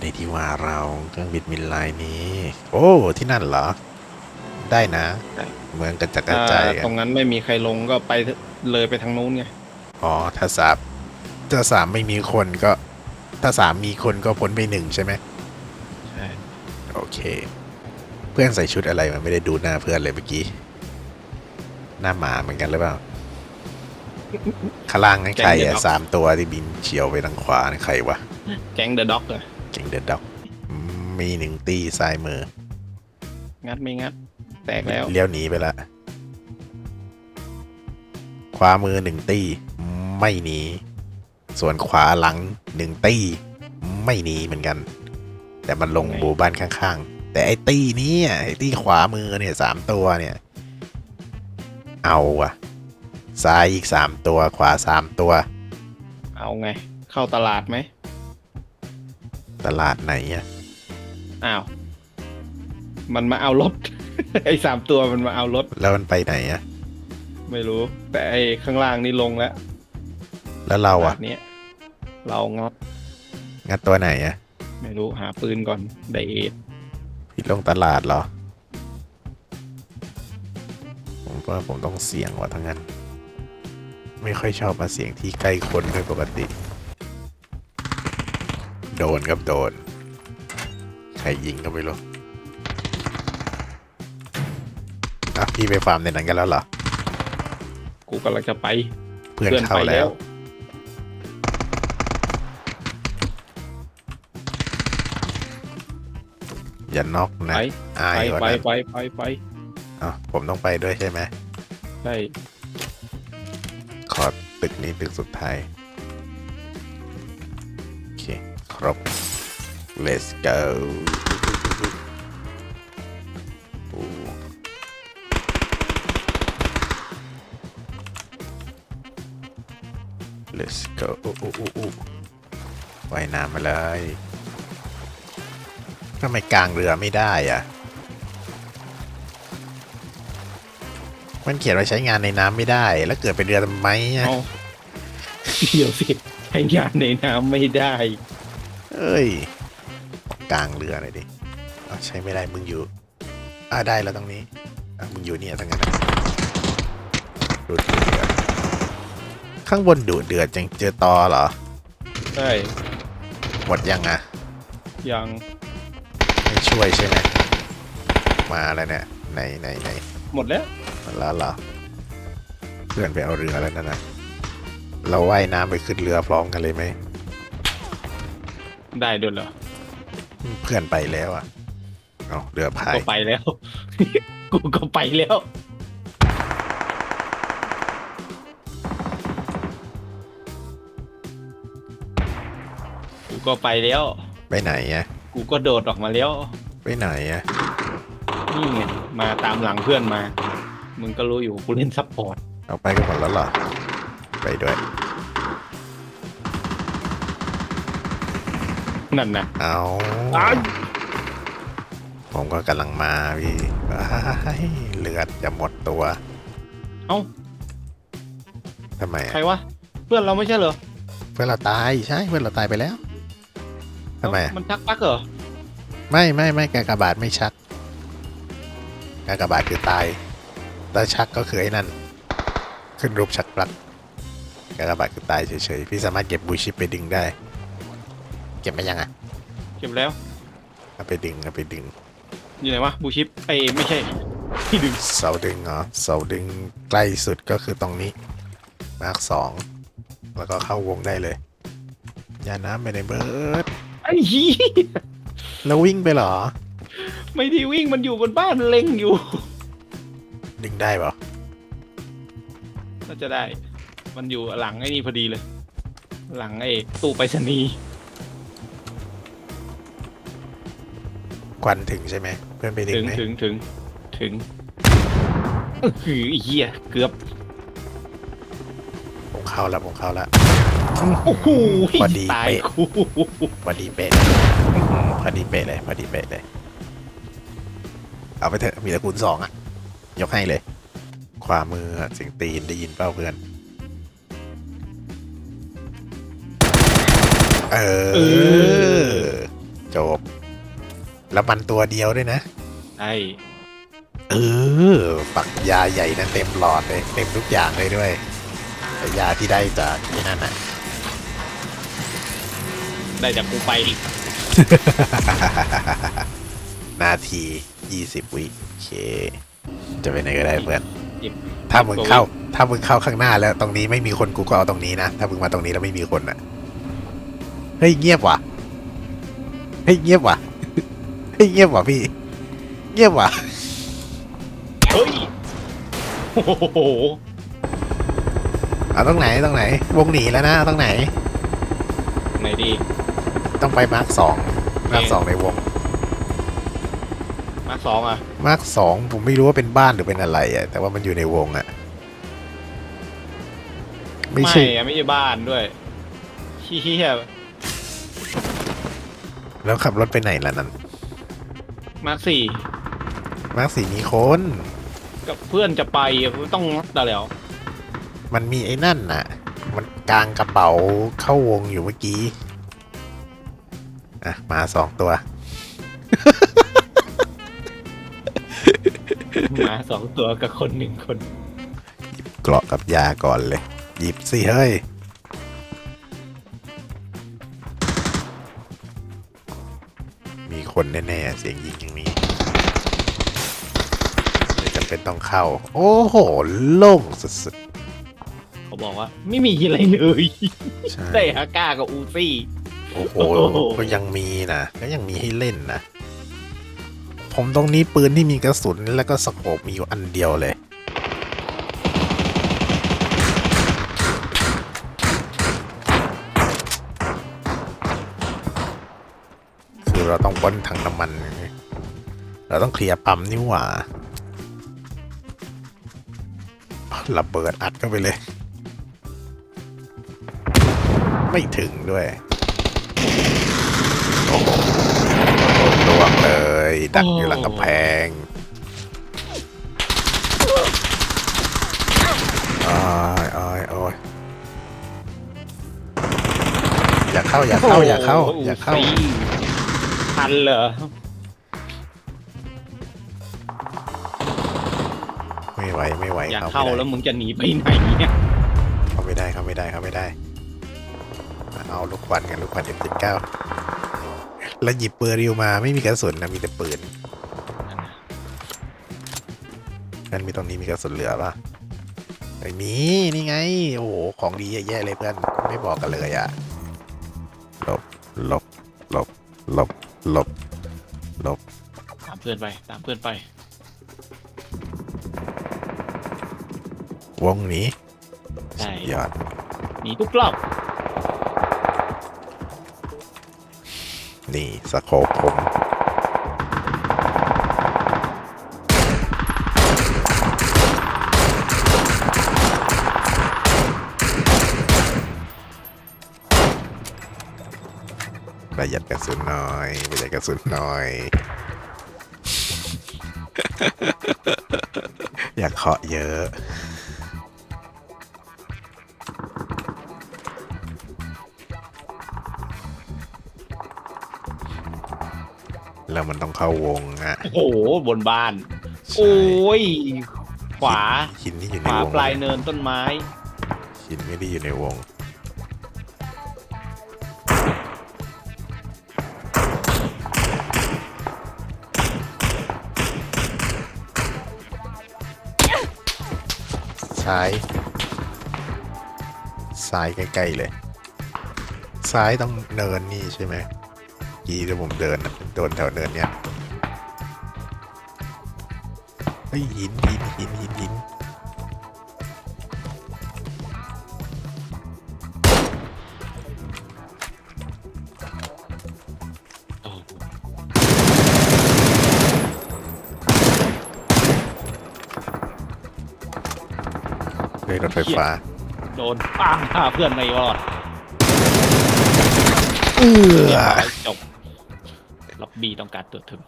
ไหนที่ว่าเราเครื่องบินมินไลน์นี้ โอ้ ที่นั่นเหรอ ได้นะ ได้ เมืองกระจัดกระอ่าจายตรงนั้นไม่มีใครลงก็ไปเลยไปทางนู้นไงอ๋อ ถ้าสามถ้าสามไม่มีคนก็ ถ้าสามมีคนก็พ้นไปหนึ่งใช่ไหม ใช่โอเค เพื่อนใส่ชุดอะไรมันไม่ได้ดูหน้าเพื่อนเลยเมื่อกี้ หน้าหมาเหมือนกันหรือเปล่าข้างล่างนั่นใครอะสามตัวที่บินเฉียวไปทางขวานี่ใครวะ แก๊งเดอะด็อกอะ เก่งเด็ดดอก มีหนึ่งตีซ้ายมือ งัดไม่งัด แตกแล้ว เลี้ยวหนีไปละขวามือหนึ่งตีไม่หนี ส่วนขวาหลังหนึ่งตีไม่หนีเหมือนกัน แต่มันลงไงหมู่บ้านข้างๆ แต่ไอ้ตีนี้อะไอ้ตีขวามือเนี่ยสามตัวเนี่ย เอาอะซ้ายอีกสามตัว ขวาสามตัว เอาไง เข้าตลาดไหม ตลาดไหนอะอ้าว มันมาเอารถ ไอ้สามตัวมันมาเอารถ แล้วมันไปไหนอะไม่รู้ แต่ไอ้ข้างล่างนี่ลงแล้วแล้วเราอะตลดเนี้ยเรางัดงัดตัวไหนอะไม่รู้หาปืนก่อนไดเอทผิดลงตลาดเหรอ ผมว่าผมต้องเสี่ยงว่ะทั้งนั้น ไม่ค่อยชอบมาเสี่ยงที่ใกล้คนโดยปกติ โดนครับโดน ใครยิงก็ไม่รู้อะพี่ไปฟาร์มในนั้นกันแล้วเหรอ กูกำลังจะไปเพื่อนเข้าแล้ว อย่าน็อกไปนะอายไปกว่าไปนั้นไปไปไปอะผมต้องไปด้วยใช่ไหม ใช่ ขอตึกนี้ตึกสุดท้ายโอเคครบ let's go let's go โอ้โอ้โอ้โอ้ว่ายน้ำมาเลยทำไมกลางเรือไม่ได้อะมันเขียนไว่าใช้งานในน้ำไม่ได้ แล้วเกิดเป็นเรือทำไมอะเดี๋ยวสิให้งานในน้ำไม่ได้ เอ้ย กลางเรือหน่อยดิอ้าวใช้ไม่ได้มึงอยู่ อ่าได้แล้วตรงนี้อะมึงอยู่เนี่ยทั้งนั้นนะดูดเดือดข้างบนดูดเดือดจังเจอตอเหรอ ใช่หมดยังอะยังไม่ช่วยใช่ไหมมาแล้วเนี่ยไหนไหนไหนหมดแล้วมาแล้วเหรอเพื่อนไปเอาเรือแล้วนั่นนะเราว่ายน้ำไปขึ้นเรือพร้อมกันเลยไหม ได้ด้วยเหรอเพื่อนไปแล้วอะเอาเรือพายก็ไปแล้ว กูก็ไปแล้ว กูก็ไปแล้ว ไปไหนอะกูก็โดดออกมาแล้ว ไปไหนอะนี่ไงมาตามหลังเพื่อนมา มึงก็รู้อยู่กูเล่นซัพพอร์ตเอาไปกันหมดแล้วเหรอไปด้วย นั่นนะเอาอ้ายผมก็กำลังมาพี่อ้ายเลือดจะหมดตัว เอ้าทำไมใครอะวะ เพื่อนเราไม่ใช่เหรอ เพื่อนเราตายใช่เพื่อนเราตายไปแล้วทำไมอะมันชักปักเหรอ ไม่ไม่ไม่กากบาทไม่ชักกากบาทคือตายแต่ชักก็คือไอ้นั่น ขึ้นรูปชักปลักกากบาทคือตายเฉยๆพี่สามารถเก็บบูชิปไปดึงได้เก็บไปยังอะเก็บแล้วเอาไปดึงเอาไปดึงอยู่ไหนวะบูชิปไอ้ยไม่ใช่ที่ดึงเสาดึงเหรอเสาดึงใกล้สุดก็คือตรงนี้มาร์คสองแล้วก็เข้าวงได้เลยอย่าน้ำไปในเบิร์ดไอ้ยี่แล้ววิ่งไปเหรอ ไม่ได้วิ่งมันอยู่บนบ้านเล็งอยู่ดึงได้เปล่าน่าจะได้ มันอยู่หลังไอ้นี่พอดีเลย หลังไอ้ตู้ไปรษณีย์ ควันถึงใช่ไหมเพื่อนไปดึงถึงไหมถึงถึงถึงเออหือไอ้เหี้ยเกือบผมเข้าแล้วผมเข้าแล้วโอ้โหพอดีตายเป๊ะ คู่พอดีเป๊ะพอดีเป๊ะเลยพอดีเป๊ะเลย เอาไปเถอะมีตระกูลสองอะยกให้เลย ขวามืออะเสียงตีนได้ยินเป้าเพื่อน เออจจบ แล้วมันตัวเดียวด้วยนะใช่เออปักยาใหญ่นะเต็มหลอดเลยเต็มทุกอย่างเลยด้วยแต่ยาที่ได้จากที่นั่นน่ะ ได้จากกูไปอีกนาที20วิโอเค จะไปไหนก็ได้เพื่อนหยิบถ้ามึงเข้า ถ้ามึงเข้าข้างหน้าแล้วตรงนี้ไม่มีคนกูก็เอาตรงนี้นะ ถ้ามึงมาตรงนี้แล้วไม่มีคนอะ เฮ้ยเงียบว่ะ เฮ้ยเงียบว่ะ เฮ้ยเงียบว่ะพี่ เงียบว่ะเฮ้ยโอ้โหเอาตรงไหนตรงไหน วงหนีแล้วนะเอาตรงไหน ไหนดีต้องไปมาร์คสองมาร์คสองในวง มาร์คสองอะมาร์คสองผมไม่รู้ว่าเป็นบ้านหรือเป็นอะไรอะแต่ว่ามันอยู่ในวงอะ ไม่ใช่ อะไม่ใช่บ้านด้วยเฮียแล้วขับรถไปไหนล่ะนั่น มาร์คสี่มาร์คสี่มีคน กับเพื่อนจะไปอะต้องนัดแล้ว มันมีไอ้นั่นน่ะ มันกลางกระเป๋าเข้าวงอยู่เมื่อกี้ อะมาสองตัวมาสองตัวกับคนหนึ่งคน เกราะกับยาก่อนเลย หยิบสิเฮ้ย คนแน่ๆ เสียงยิงอย่างนี้ไม่จำเป็นต้องเข้า โอ้โห โล่งสุดเขาบอกว่าไม่มีอะไรเลยๆใช่ได้ฮาก้ากับอูซี่โอ้โหโอ้โห ก็ยังมีนะก็ยังมีให้เล่นนะ ผมตรงนี้ปืนที่มีกระสุนแล้วก็สโคปมีอยู่อันเดียวเลย เราต้องป้นถังน้ำมัน เราต้องเคลียร์ปั๊มนี่หว่า ระเบิดอัดเข้าไปเลย ไม่ถึงด้วย โอ้โหลวงเลย ดักอยู่หลังกำแพงโอ้ยโอ้ยโอ้ยอย่าเข้า อย่าเข้า อย่าเข้า อย่าเข้า ทันเหรอ ไม่ไหวไม่ไหวอยากเข้าเข้าไม่แล้ได้วมึงจะหนีไปไหนเนี่ยเข้าไม่ได้เข้าไม่ได้เข้าไม่ได้เอาลูกควันกันลูกควันเอ็มสิบเก้าแล้วหยิบปืนริวมาไม่มีกระสุนนะมีแต่ปืนนั่นมีตรงนี้มีกระสุนเหลือปะไม่มีนี่ไง โอ้โหของดีแย่ๆเลยเพื่อนไม่บอกกันเลยอะหลบหลบหลบหลบ หลบ หลบ ตามเพื่อนไป ตามเพื่อนไป วงหนี้ใช่ยอด หนีทุกรอบนี่สโคปผม ประหยัดกระสุนหน่อยประหยัดกระสุนหน่อย อยากเคาะเยอะ แล้วมันต้องเข้าวงอะ โอ้โห บนบ้านใช่โอ้ย ขวา หินที่อยู่ขในวาวงปลายเนินต้นไม้ หินไม่ได้อยู่ในวง ซ้าย ซ้ายใกล้ๆเลย ซ้ายต้องเนินนี่ใช่ไหมยีที่ผมเดินโดนแถวเนินเนี่ยเฮ้ยหินหินหินหินหิน รถไฟฟ้า โดนปังฆ่าเพื่อนไม่รอดเออจบล็อบบี้ต้องการตัวถึง